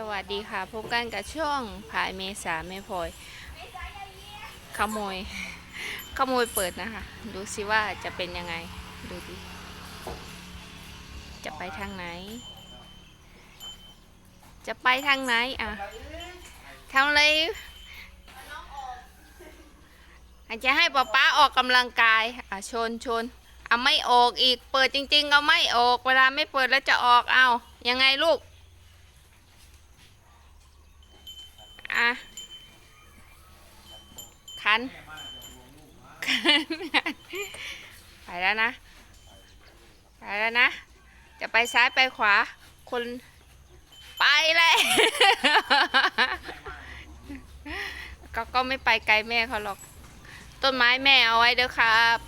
สวัสดีค่ะ พบกันกับช่วงพายเมษาไม่พลอยขโมย ขโมยเปิดนะคะ ดูสิว่าจะเป็นยังไง ดูดิ จะไปทางไหน จะไปทางไหนอะทำอะไรอาจจะให้ป๊าป๊าออกกำลังกาย อะชนชนเอาไม่ออกอีก เปิดจริง ๆ เอาไม่ออก เวลาไม่เปิดแล้วจะออก เอายังไงลูก อะคันคันไปแล้วนะ ไปแล้วนะ จะไปซ้ายไปขวา คนไปเลยก็ก็ไม่ไปไกลแม่เขาหรอก ต้นไม้แม่เอาไว้เด้อครับ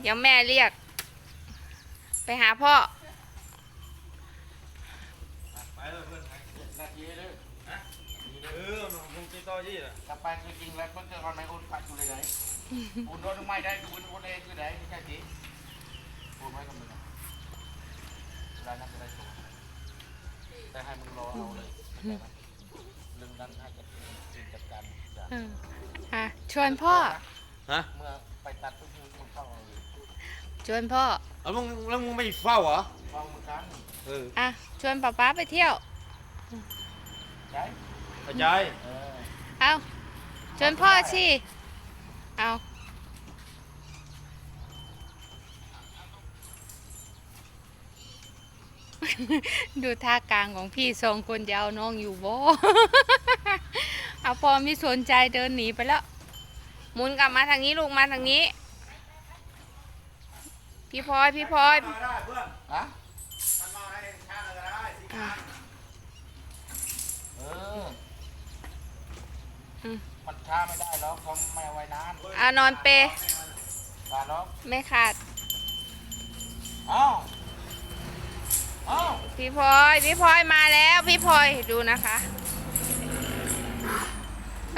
เดี๋ยวแม่เรียก ไปหาพ่อ ไปเลยเพื่อนไป นาทีเลย เออมัน คงติดต่อยี่แหละถ้าไปจริงๆแล้วเพิ่งเจอคนไหนอุ่นปัดอยู่เลยไหนอุ่นโดนไม่ได้อุ่นอุ่นเองคือไหนไม่ใช่สิอุ่นไว้กับมึงอะเวลานั้นจะได้ตัวแต่ให้มึงรอเอาเลยเข้าใจไหมเรื่องนั้นให้จัดจัดการอย่างเอออะชวนพ่อฮะเมื่อไปตัดปุ๊บมึงต้องเข้าเอาเลยชวนพ่อเอามึงแล้วมึงไม่เฝ้าเหรอฟังมึงกันเอออะชวนป๊าป๊าไปเที่ยวใช่เข้าใจเออ เอาชวนพ่อสิเอาดูท่ากลางของพี่สองคนจะเอาน้องอยู่บ่ เอาพอไม่สนใจเดินหนีไปแล้ว หมุนกลับมาทางนี้ลูกมาทางนี้ พี่พลอยพี่พลอยมาได้เพื่อนฮะ มันมาได้ช้าเลยก็ได้สิ อะ เออ อื มมันช้าไม่ได้หรอกเขาไม่เอาไว้นานเอานอนเปมาหรอกไม่ขาด เอ้าเอ้าพี่พลอย พี่พลอยมาแล้วพี่พลอยดูนะคะ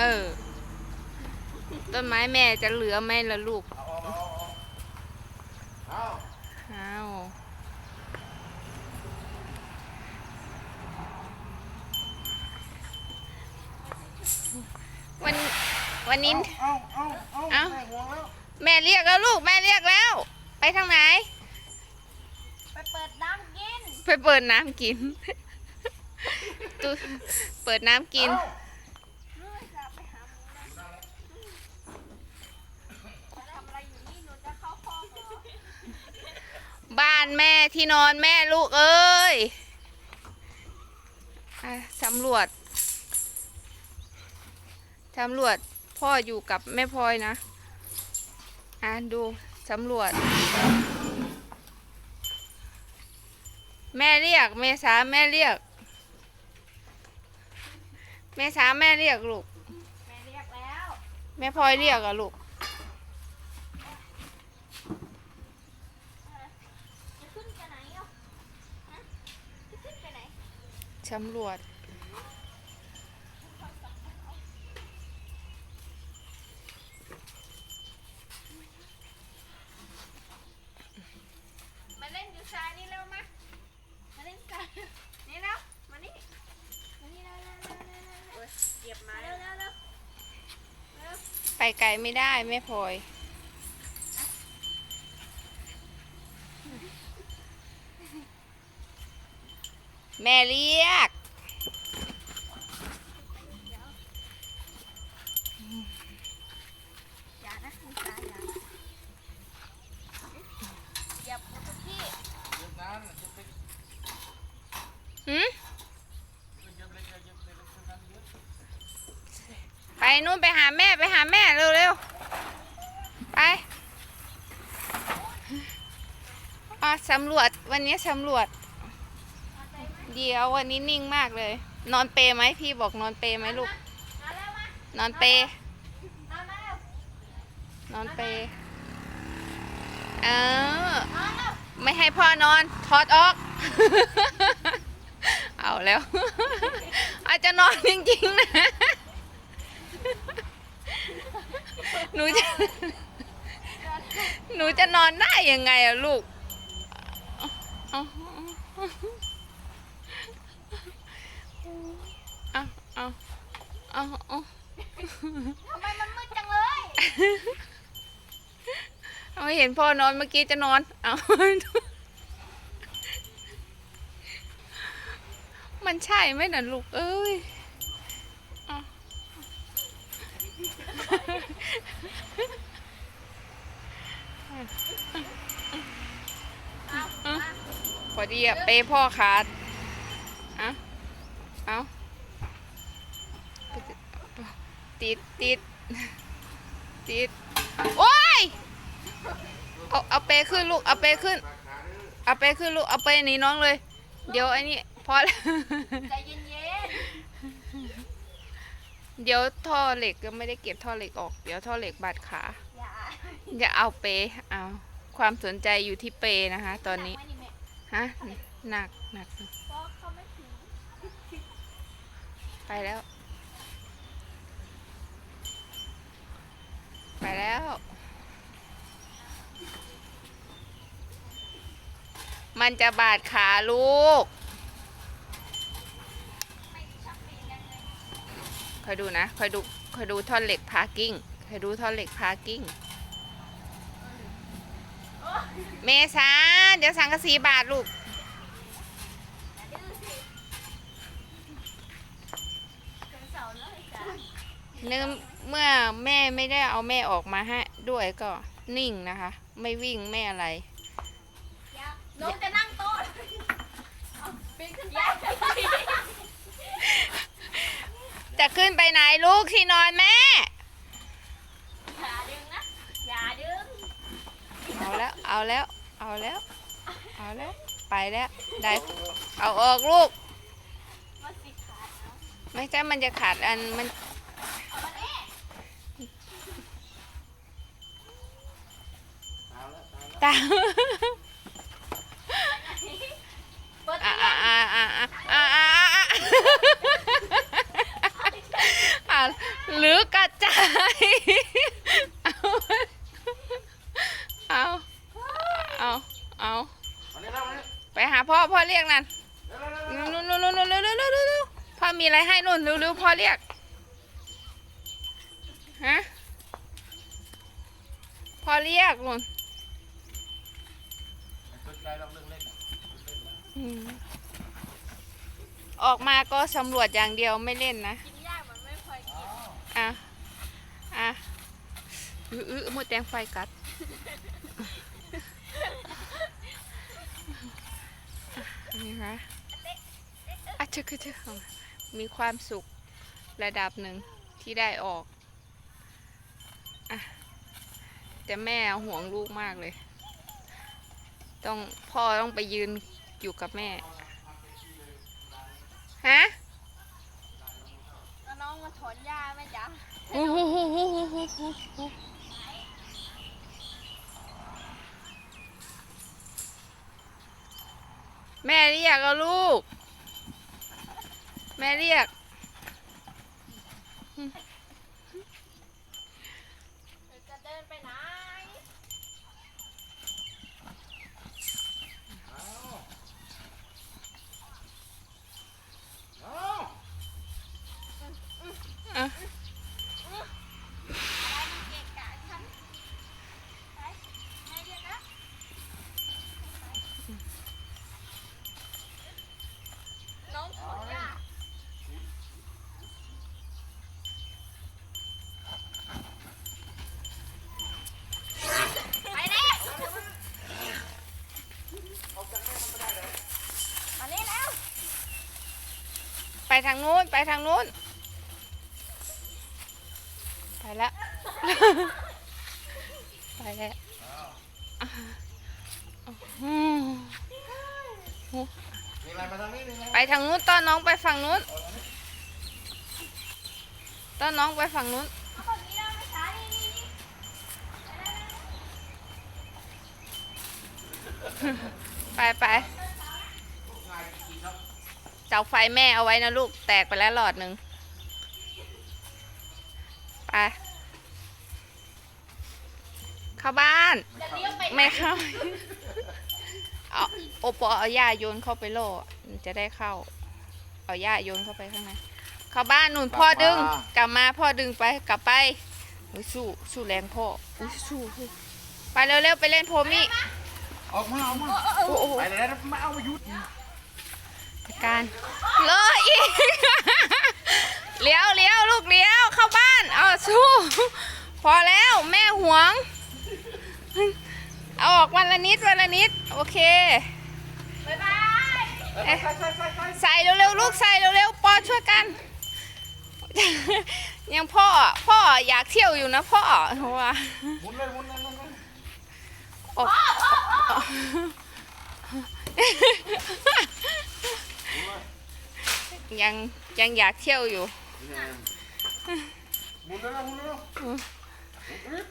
เออ ต้นไม้แม่จะเหลือไหมล่ะลูก เอาเอาเอาเอา อ้าววัน วันนี้ เอาเอาเอาเอ้าไม่ห่วงแล้วแม่เรียกแล้วลูกแม่เรียกแล้ว ไปทางไหน ไปเปิดน้ำกินไปเปิดน้ำกินตู้เปิดน้ำกิน เอ้านู่นจะไปหาหมูนะจะทำอะไรอยู่นี่หนูจะเข้าห้องเหรอบ้านแม่ที่นอนแม่ลูกเอ้ยอะสำรวจสำรวจ พ่ออยู่กับแม่พลอยนะ อะดูสำรวจ แม่เรียก เมษาแม่เรียก เมษาแม่เรียกลูก แม่เรียกแล้ว แม่พลอยเรียกอะลูกจะขึ้นไปไหนอะฮะจะขึ้นไปไหนสำรวจ มาเล่นอยู่ทรายนี่เร็วมามาเล่นทรายนี่แล้วมานี่มานี่เร็วเร็วเร็วเร็วเร็วเร็วเหยียบมาเร็วเร็วเร็วเร็ว ไกลไม่ได้แม่พลอยแม่เรียก อย่านะมีทรายอย่าเหยียบหมดทุกที่ เดี๋ยวนั้นเดี๋ยวไป หืม เดี๋ยวไปเดี๋ยวไปเดี๋ยวไปเดี๋ยวนั้นเดี๋ยว ไป นู่นไปหาแม่ไปหาแม่เร็วๆไปอะสำรวจวันนี้สำรวจ เดี๋ยววันนี้นิ่งมากเลย นอนเปรไหมพี่บอกนอนเปรไหมลูก นอนเปรนอนเปรเออไม่ให้พ่อนอนถอดออก เอาแล้ว อาจจะนอนจริงๆนะ หนูจะ หนูจะนอนได้ยังไงอะลูก เอาเอาเอาเอาเอาทำไมมันมืดจังเลย เอาเห็นพ่อนอนเมื่อกี้จะนอน เอามันใช่ไหมน่ะลูกเอ้ยเอา เอา เอา มา พอดีอะเป้พ่อขาดอาเอาติดติดติด โอ้ย เอาเอาเปขึ้นลูก เอาเปขึ้น เอาเปขึ้นลูก เอาเปหนีน้องเลย เดี๋ยวไอ้นี่พอแล้ว เย็นเดี๋ยวท่อเหล็กก็ไม่ได้เก็บท่อเหล็กออก เดี๋ยวท่อเหล็กบาดขาๆอย่าอย่าเอาเปเอาความสนใจอยู่ที่เปนะคะ ตอนนี้หกไหมแม่ฮะ หนักหนัก เพราะเขาไม่ถึงไปแล้ว ไปแล้ว มันจะบาดขาลูก คอยดูนะคอยดูคอยดูท่อนเหล็กพาร์กิ้งคอยดูท่อนเหล็กพาร์กิ้งเมษาเดี๋ยวสั่งกระสีบาทลูกเนื่อเมื่อแม่ไม่ได้เอาแม่ออกมาให้ด้วยก็นิ่งนะคะ ไม่วิ่งไม่อะไร อย่าน้องจะนั่งโต๊ะเอาปีนขึ้นไป จะขึ้นไปไหนลูกที่นอนแม่ อย่าดึงนะ อย่าดึง เอาแล้ว เอาแล้ว เอาแล้ว เอาแล้ว ไปแล้ว ได้ เอาออกลูก มันสิขาดนะไม่ใช่มันจะขาดอันมัน เอามานี่ตาม เปิด อะ ตู้ อะ เย็น อะอะอะอะอะอะอะ หรือกระจาย เอา เอา เอา เอาอันนี้แล้วอันนี้ไปหาพ่อพ่อเรียกนั่นเร็วเร็วเร็วนู่นนู่นนู่นนู่นร็วเร็วเร็วเร็วเร็วพ่อมีอะไรให้นู่นเร็วเร็วพ่อเรียก ฮะ พ่อเรียกนู่นสนใจลองเรื่องเล่นน่ะอืมออกมาก็สำรวจอย่างเดียวไม่เล่นนะ กินยากมันไม่พอกิน อะ อะ อื้ออื้อหมดแดงไฟกัด นี่คะอะชึกชึกชึกมีความสุขระดับหนึ่งที่ได้ออกอะแต่แม่ห่วงลูกมากเลย ต้องพ่อต้องไปยืนอยู่กับแม่ ฮะแล้วน้องมาถอนหญ้าไหมจ๊ะโอ้โหโหโหโหโหโหโห แม่เรียกเอาลูก แม่เรียก เดี๋ยวจะเดินไปไหน เอา อะ อะไรมันเกะกะฉันไปไหนเดี๋ยวนะน้องถอนหญ้าไปแล้วมานี่แล้ว ไป ทางนู้น ไปทางนู้น ไปแล้ว ไปแล้วอืมมีอะไรมาทางนี้มีอะไรไปทางนู้นต้อนน้องไปฝั่งนู้น ต้อนน้องไปฝั่งนู้นเอาแบบนี้แล้วไม่ช้านี่นี่นี่ไปไปเสาไฟแม่เอาไว้นะลูกแตกไปแล้วหลอดหนึ่งไปเข้าบ้าน จะเลี้ยวไปไหนไม่เข้าเเอาโอปอเอาหญ้าโยนเข้าไปโล่มันจะได้เข้า เอาหญ้าโยนเข้าไปข้างในเข้าบ้านนู่นพ่อดึงกลับมาพ่อดึงไปกลับไปอุ๊ยสู้สู้แรงพ่ออุ๊ยสู้สู้ไปเร็วๆไปเล่นโพมิออกมาออกมาโอ้โหไปเลยนะมาเอามายุดจัด การเลยอีกเลี้ยวเลี้ยวลูกเลี้ยวเข้าบ้านเอาสู้พอแล้วแม่หวง เอาออกวันละนิดวันละนิด โอเคบ๊ายบายเอ๊ะใส่เร็วๆลูกใส่เร็วๆปอช่วยกัน ยังพ่อพ่ออยากเที่ยวอยู่นะพ่อเพราะว่าหมุนเลยหมุนเลยหมุนเลยโอ้ ยังยังอยากเที่ยวอยู่หมุนเลยนะหมุนเลยนะ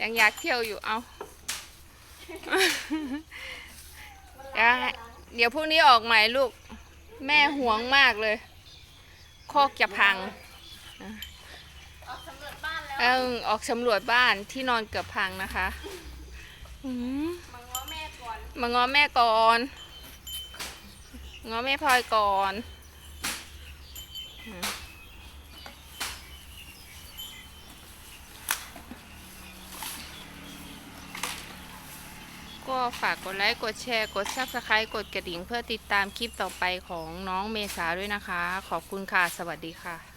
ยังอยากเที่ยวอยู่เอาเดี๋ยวให้เดี๋ยวพรุ่งนี้ออกใหม่ลูก แม่หวงมากเลยคอกจะพังออกสำรวจบ้านแล้วเออออกสำรวจบ้านที่นอนเกือบพังนะคะอืมมาง้อแม่ก่อนมางอแม่ก่อน ง้อแม่พลอยก่อนก็ฝากกดไลค์ กดแชร์ กด subscribe กดกระดิ่งเพื่อติดตามคลิปต่อไปของน้องเมษาด้วยนะคะ ขอบคุณค่ะ สวัสดีค่ะ